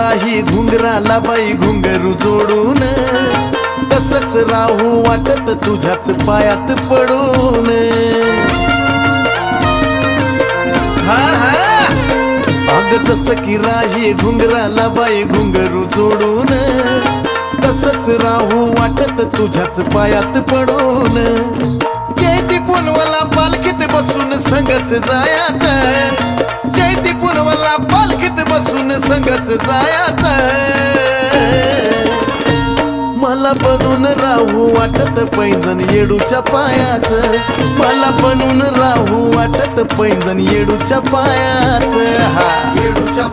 राही घुंगराला बाई घुंगरू जोडून. तसच राहू वाटत तुझ्याच पायात पडून. हा हा. अग जसं की राही घुंगराला बाई घुंगरू जोडून. तसच राहू वाटत तुझ्याच पायात पडून. जयती पुनवाला पालखीत बसून संगच जायाचं. बसून संगच जायाच मला बनून राहू वाटत पैंजण येडूच्या पायाच मला बनून राहू वाटत पैंजण येडूच्या पायाच हा. येडूच्या